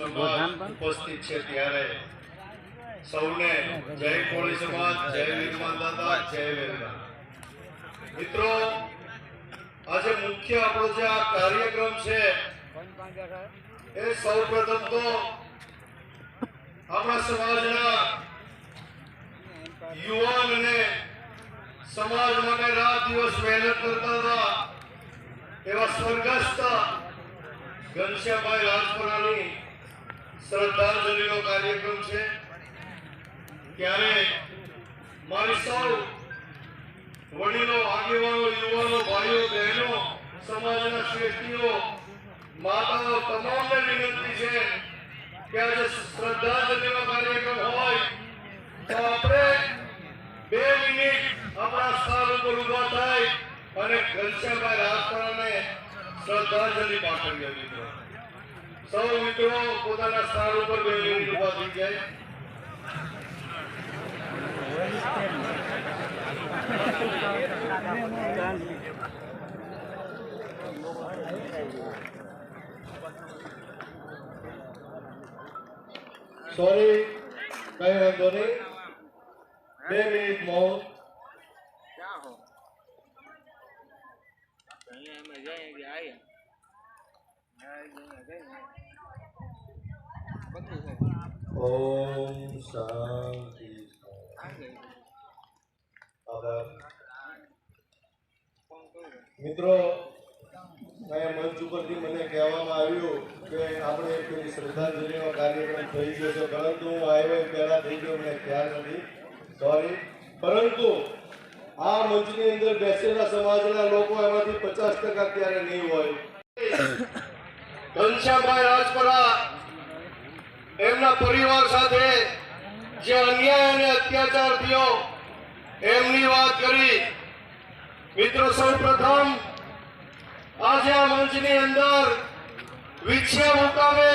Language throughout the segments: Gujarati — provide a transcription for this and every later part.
સમાજ ઉપસ્થિત છે ત્યારે. સૌને જય કોળી સમાજ, જય નિર્માતા જય વીરમાન મિત્રો, આજે મુખ્ય આપણો જે આ કાર્યક્રમ છે, એ સૌ પ્રથમ તો આપણા સમાજના યુવાન અને સમાજ માટે રાત દિવસ મહેનત કરતા હતા એવા સ્વર્ગસ્થ ઘનશ્યામભાઈ રાજપરાની શ્રદ્ધાંજલિનો કાર્યક્રમ છે. ત્યારે મારી સૌ વડીલો, આગેવાનો, યુવાનો, ભાઈઓ, બહેનો, સમાજના શ્રેષ્ઠીઓ, માતાઓ, તમામને વિનંતી છે કે આજે શ્રદ્ધાંજલિનો કાર્યક્રમ હોય તો આપણે બે મિનિટ આપણા સ્થાન ઉપર ઊભા થાય અને ઘનશ્યામભાઈ રાજપરાને શ્રદ્ધાંજલિ પાઠવી મિત્રો. સૌ મિત્રો, પોતાના સ્થાન ઉપર બેસીને ઊભા થઈ જાય. સોરી કઈ વાંધો નહીં. બે મિનિટ મૌન અહીંયા અમે જઈએ કે ઓમ શાંતિ અહીંયા મંચ ઉપરથી મને કહેવામાં આવ્યું કે આપણે પેલી શ્રદ્ધાંજલિનો કાર્યક્રમ થઈ ગયો છે. પરંતુ હું આવ્યો પહેલા થઈ ગયો મને ખ્યાલ નથી. સોરી પરંતુ આ મંચની અંદર બેસેલા સમાજના લોકો એમાંથી પચાસ ટકા ત્યારે નહીં હોય. ઘનશ્યામભાઈ રાજપરા. એમના પરિવાર સાથે જે અન્યાય અને અત્યાચાર થયો, એમની વાત કરી. મિત્રો સૌ પ્રથમ આજે આ મંચની અંદર વિક્ષેપ મુકામે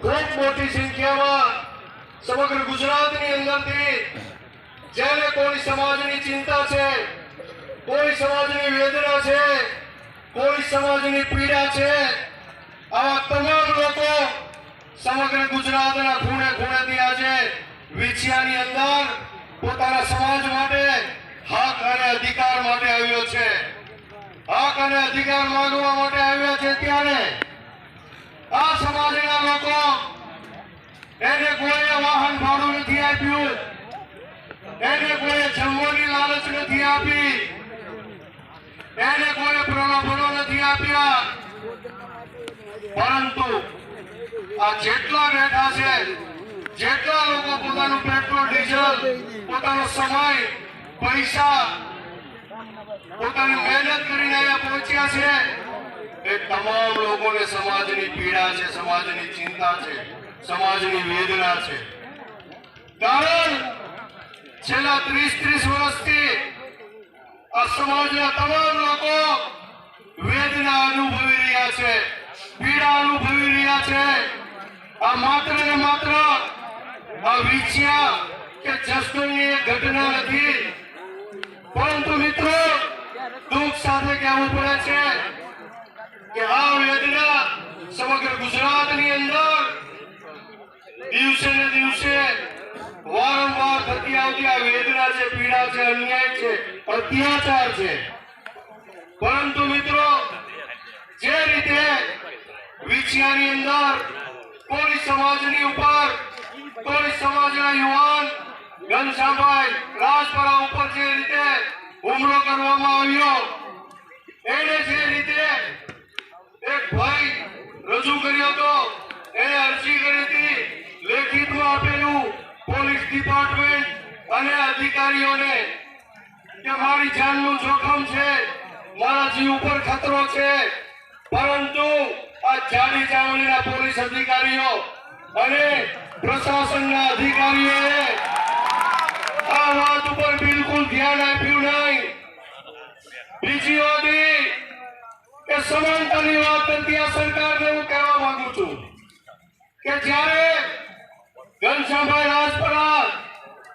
ખૂબ મોટી સંખ્યામાં સમગ્ર ગુજરાતની અંદરથી, જેને કોઈ સમાજની ચિંતા છે, કોઈ સમાજની વેદના છે, કોઈ સમાજની પીડા છે, આવા તમામ લોકો સમગ્ર ગુજરાતના ખૂણે ખૂણેથી આજે વિછિયાની અંદર પોતાના સમાજ માટે હક અને અધિકાર માટે આવ્યો છે. હક અને અધિકાર માંગવા માટે આવ્યા છે ત્યારે આ સમાજના લોકો એને કોઈ વાહન ભાડું નથી આપ્યું, એને કોઈ જમવાની લાલચ નથી આપી, એને કોઈ પ્રલોભનો નથી આપ્યા. પરંતુ આ જેટલા બેઠા છે, જેટલા લોકો પોતાનું પેટ્રોલ, ડીઝલ, પોતાનો સમય, પૈસા, પોતાની મહેનત કરીને અહીંયા પહોંચ્યા છે, એ તમામ લોકોને સમાજની પીડા છે, સમાજની ચિંતા છે, સમાજની વેદના છે. કારણ છેલ્લા ત્રીસ ત્રીસ વર્ષથી આ સમાજના તમામ લોકો વેદના અનુભવી રહ્યા છે, પીડા અનુભવી રહ્યા છે. આ માત્ર ને માત્ર આ વિછ્યા કે જસ્ટની ઘટના નથી. પરંતુ મિત્રો, દુઃખ સાથે કહેવું પડે છે કે આ વેદના સમગ્ર ગુજરાતની અંદર દિવસે ને દિવસે વારંવાર થતી આવતી આ વેદના છે, પીડા છે, અન્યાય છે, અત્યાચાર છે. પરંતુ મિત્રો, જે રીતે વિછિયાની અંદર કોઈ સમાજની ઉપર, કોળી સમાજના યુવાન ઘનશ્યામભાઈ, રાજપરા ઉપર જે રીતે હુમલો કરવામાં આવ્યો, એને જે રીતે એક ભાઈ રજૂ કર્યો હતો, એને અરજી કરી હતી, લેખિતમાં આપેલું પોલીસ ડિપાર્ટમેન્ટ અને અધિકારીઓને કે મારી જાનનું જોખમ છે, મારા જીવ ઉપર ખતરો છે, પરંતુ આ જાડી ચાવડીના પોલીસ અધિકારીઓ અને પ્રશાસનના અધિકારીઓએ આ વાત ઉપર બિલકુલ ધ્યાન આપ્યું નહીં. બીજી વાત કે સમાનતાની વાત કરતી આ સરકારને હું કહેવા માંગુ છું કે જ્યારે ઘનશ્યામભાઈ રાજપરા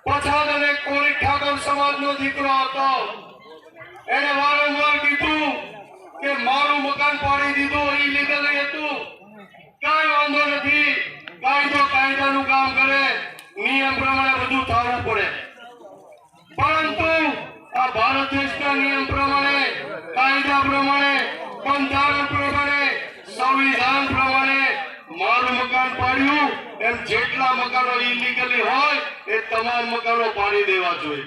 પછાત અને કોળી ઠાકોર સમાજનો દીકરો હતો, એને વારંવાર કીધું કે મારું મકાન પાડી દીધું ઇલીગલ હતું. કાંઈ વાંધો નથી. કાયદો કાયદાનું કામ કરે, નિયમ પ્રમાણે બધું થવું પડે. પરંતુ આ ભારત દેશના નિયમ પ્રમાણે, કાયદા પ્રમાણે, બંધારણ પ્રમાણે, સંવિધાન પ્રમાણે મારું મકાન પાડ્યું, એમ જેટલા મકાનો ઇલીગલી હોય, એ તમામ મકાનો પાડી દેવા જોઈએ.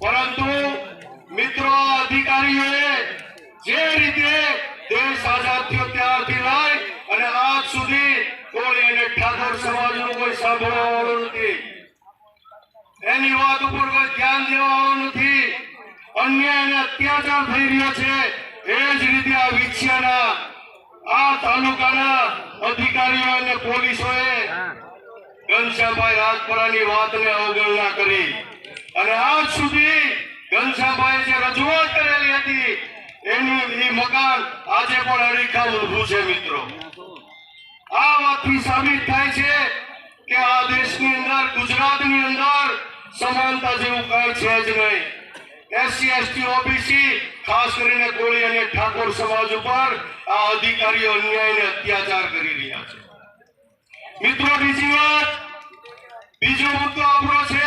પરંતુ મિત્રો, અધિકારીઓએ જે રીતે દેશ આઝાદ થયો ત્યારથી લઈ અને આજ સુધી કોઈ એને ઠાકોર સમાજનું કોઈ સાંભળવા વાળું નથી. એની વાત ઉપર કોઈ ધ્યાન દેવાનું નથી. અન્યાય અને અત્યાચાર થઈ રહ્યો છે, એ જ રીતે આ વિછિયાના, આ તાલુકાના અધિકારીઓ અને પોલીસોએ ઘનશ્યામભાઈ રાજપુરાની વાતને અવગણના કરી. અને આજ સુધી ઘનશ્યામભાઈ જે રજૂઆત કરેલી હતી, એનું એ મકાન આજે પણ અડીખમ ઊભું છે, મિત્રો. આ વાતથી સાબિત થાય છે કે આ દેશની અંદર, ગુજરાતની અંદર સમાનતા જેવું કઈ છે જ નહીં. એસસી, એસટી, ઓબીસી, ખાસ કરીને કોળી અને ઠાકોર સમાજ ઉપર આ અધિકારીઓ અન્યાય અને અત્યાચાર કરી રહ્યા છે. મિત્રો, બીજી વાત, બીજો મુદ્દો આપણો છે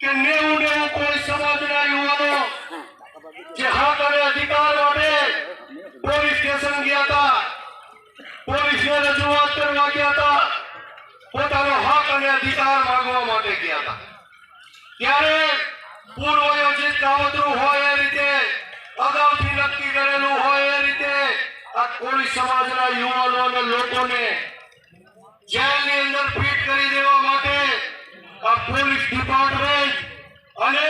કે નેવું નેવું કોઈ સમાજના યુવાનો જે હક અને અધિકાર માટે પોલીસ સ્ટેશન ગયા હતા પોલીસને રજૂઆત હોય એ રીતે આ કોળી સમાજના યુવાનો અને લોકોને જેલની અંદર ફીટ કરી દેવા માટે આ પોલીસ ડિપાર્ટમેન્ટ અને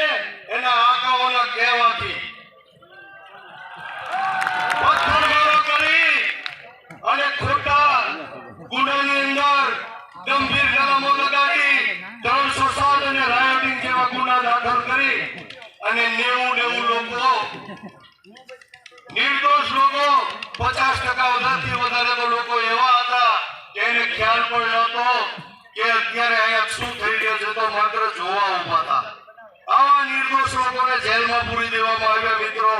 એના આંકાઓના કહેવાથી ગંભીર કલમો લગાડી ત્રણસો સાત અને રાયોટિંગ જેવા ગુના દાખલ કરી અને નેવું નેવું લોકો, નિર્દોષ લોકો, પચાસ ટકા વધારથી વધારે તો લોકો એવા હતા કે એને ખ્યાલ પણ નહોતો કે અત્યારે અહીંયા શું થઈ રહ્યું છે તો માત્ર જોવા ઊભા હતા. આવા નિર્દોષ લોકોને જેલમાં પૂરી દેવામાં આવ્યા મિત્રો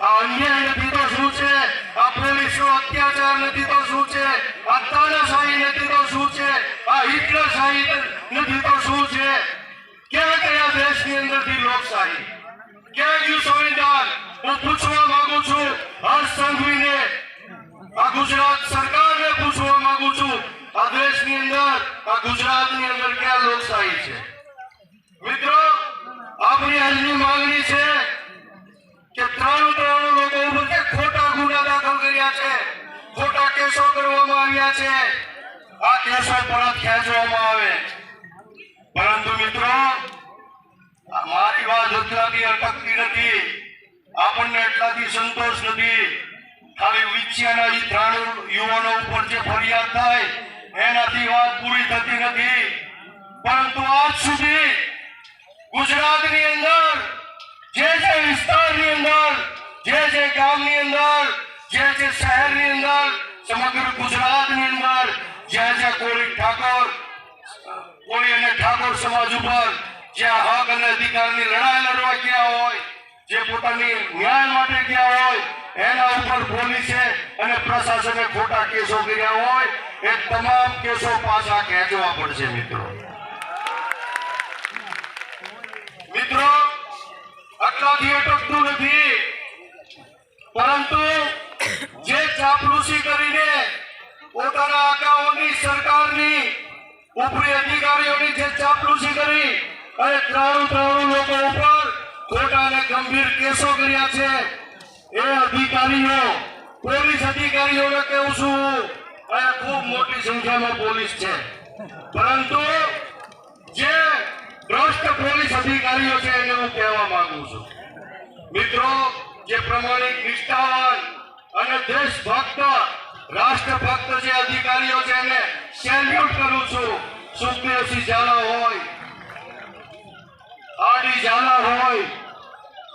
અન્યાય નથી તો શું છે? આ પોલીસનો અત્યાચાર નથી તો શું છે? આ તાનાશાહી નથી તો શું છે? આ હિટલરશાહી નથી તો શું છે? ક્યાં કયા દેશની અંદરથી લોકશાહી? ક્યાં ગયું સંવિધાન? હું પૂછવા માંગુ છું, હર્ષ સંઘવીને. આ ગુજરાત સરકારને પૂછવા માંગુ છું, આ દેશની અંદર, આ ગુજરાતની અંદર ક્યાં લોકશાહી છે? મિત્રો આપણી આજની માંગણી છે કે ત્રણ ત્રણ લોકો ઉપર ખોટા ગુના દાખલ કર્યા છે. ખોટા કેસો કરવામાં આવ્યા છે. આ કેસો પરત ખેંચવામાં આવે. પરંતુ મિત્રો મારી વાત એટલાથી અટકતી નથી. આપણને એટલાથી સંતોષ નથી. ખાલી વિછિયાના જે ત્રણ યુવાનો ઉપર જે ફરિયાદ થાય, એનાથી વાત પૂરી થતી નથી. પરંતુ આજ સુધી ગુજરાતની અંદર જે જે વિસ્તારની અંદર જે જે ગામની અંદર, જે જે શહેરની અંદર, સમગ્ર ગુજરાતની અંદર, જ્યાં જ્યાં કોળી ઠાકોર, કોળી અને ઠાકોર સમાજ ઉપર જ્યાં હક અને અધિકારની લડાઈ લડવા ગયા હોય, જે પોતાની ન્યાય માટે ગયા હોય, એના ઉપર પોલીસે અને પ્રશાસને ખોટા કેસો કર્યા હોય, એ તમામ કેસો પાછા ખેંચવા પડશે, મિત્રો. મિત્રો, આટલાથી અટકતું નથી. પરંતુ જે ચાપલુસી કરીને પોતાના આકાઓની સરકારની ઉપરી અધિકારીઓની જે ચાપલુસી કરી અને ત્રાણું ત્રાણું લોકો ઉપર ખોટા અને ગંભીર કેસો કર્યા છે, એ અધિકારીઓ, પોલીસ અધિકારીઓને કહું છું અને ખૂબ મોટી સંખ્યામાં પોલીસ છે. પરંતુ જે ભ્રષ્ટ પોલીસ અધિકારીઓ છે એને હું કહેવા માંગુ છું. મિત્રો જે પ્રમાણિક નિષ્ઠાવાન અને દેશભક્ત, રાષ્ટ્રભક્ત જે અધિકારીઓ છે એને સેલ્યુટ કરું છું. સુખદેવસિંહ ઝાલા હોય, આડી ઝાલા હોય,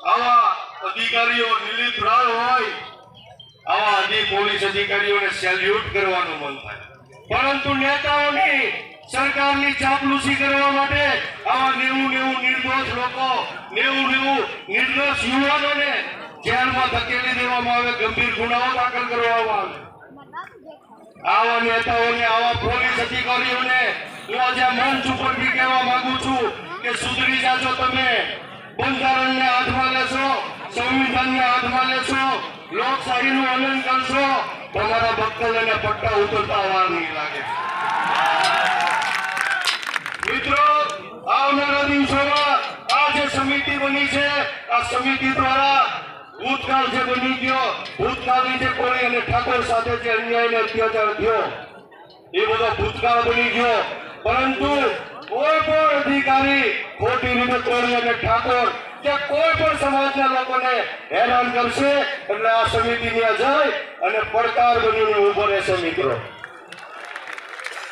આવા અધિકારીઓ નિલીપ રાવ હોય, આવા અધિક પોલીસ અધિકારીઓને સેલ્યુટ કરવાનું મન થાય. પરંતુ નેતાઓની સરકારની ચાપલુસી કરવા માટે આવા નેવું નેવું નિર્દોષ લોકો, નેવું નેવું નિર્દોષ યુવાનોને જેલમાં ધકેલી દેવામાં આવે, ગંભીર ગુનાઓ દાખલ કરવામાં આવે. આવા નેતાઓને આવા પોલીસ અધિકારીઓને હું આજે મંચ ઉપરથી કહેવા માંગુ છું કે સુધરી જાજો તમે. બંધારણને હાથમાં લેશો, સંવિધાનને હાથમાં લેશો, લોકશાહીનું હનન કરશો, તમારા અને પટ્ટા ઉતરતા વાર નહીં લાગે. મિત્રો, આવનારા દિવસોમાં આ જે સમિતિ બની છે, આ સમિતિ દ્વારા ભૂતકાળ છે બની ગયો ભૂતકાળની જે કોઈ અને ઠાકોર સાથે જે અન્યાય અને અત્યાચાર થયો, એ બધો ભૂતકાળ બની ગયો. પરંતુ કોઈ પણ અધિકારી ખોટી રીતે કોળી અને ઠાકોર કોઈ પણ સમાજના લોકોને હેરાન કરશે, એટલે આ સમિતિ ત્યાં જાય અને પડકાર બનીને ઊભો રહેશે મિત્રો.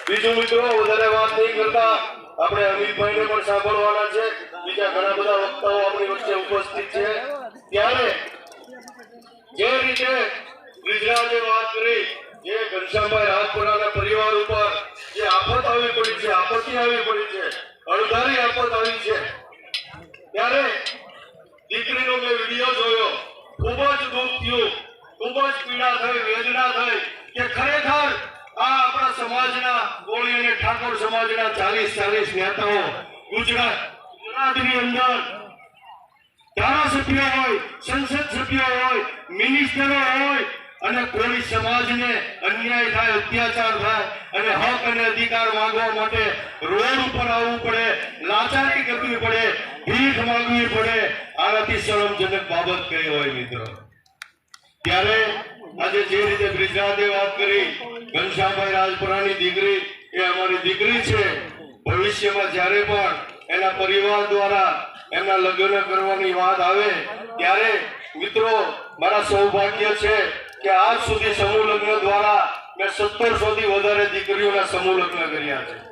બીજું મિત્રો, વધારે વાત નહીં કરતા, આપણે અમિતભાઈને પણ સાંભળવાના છે. બીજા ઘણા બધા વક્તાઓ આપણી વચ્ચે ઉપસ્થિત છે. ત્યારે જે રીતે ગુજરાતે વાત કરી, જે ઘનશ્યામભાઈ રાજપુરાના પરિવાર ઉપર જે આફત આવી પડી છે, આપત્તિ આવી પડી છે, અણધારી આફત આવી છે. ત્યારે દીકરીનો મેં વીડિયો જોયો. ખૂબ જ દુઃખ થયું, ખૂબ જ પીડા થઈ, વેદના થઈ કે ખરેખર આ આપણા સમાજના કોળી અને ઠાકોર સમાજના ચાલીસ ચાલીસ નેતાઓ ગુજરાત, ગુજરાતની અંદર ધારાસભ્યો હોય, સંસદ સભ્યો હોય મિનિસ્ટરો હોય, અને કોળી સમાજને અન્યાય થાય, અત્યાચાર થાય, અને હક અને અધિકાર માંગવા માટે રોડ ઉપર આવવું પડે, લાચારી કરવી પડે, ભીખ માંગવી પડે, આનાથી શરમજનક બાબત કઈ હોય મિત્રો? ત્યારે આજે જે રીતે બ્રિજરાતે વાત કરી, ઘનશ્યામભાઈ રાજપુરાની દીકરી, એ અમારી દીકરી છે. ભવિષ્યમાં જ્યારે પણ એના પરિવાર દ્વારા એમના લગ્ન કરવાની વાત આવે ત્યારે મિત્રો, મારા સૌભાગ્ય છે કે આજ સુધી સમૂહ લગ્ન દ્વારા મેં સત્તરસો થી વધારે દીકરીઓના સમૂહ લગ્ન કર્યા છે.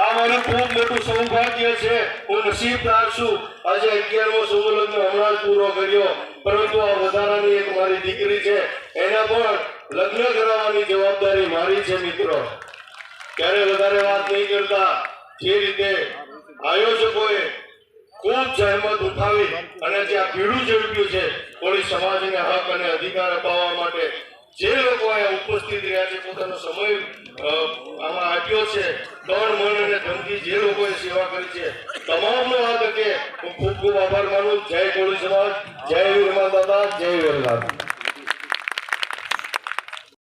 આ મારું ખૂબ મોટું સૌભાગ્ય છે. હું નસીબદાર છું આજે અગિયારમો સમૂહ લગ્ન હમણાં જ પૂરો કર્યો. પરંતુ આ વધારાની એક મારી દીકરી છે. એના પણ લગ્ન કરાવવાની જવાબદારી મારી છે મિત્રો. ત્યારે વધારે વાત નહીં કરતા. જે રીતે આયોજકોએ ખૂબ જહેમત ઉઠાવી અને જે પીડું ઝડપ્યું છે કોળી સમાજને હક અને અધિકાર અપાવવા માટે જે લોકો અહીંયા ઉપસ્થિત રહ્યા છે, પોતાનો સમય આમાં આપ્યો છે તન મન અને ધમકી જે લોકોએ સેવા કરી છે, તમામનો આ તકે હું ખૂબ ખૂબ આભાર માનું જય કોળી સમાજ, જય વીરમા દાદા, જય વીરલાલ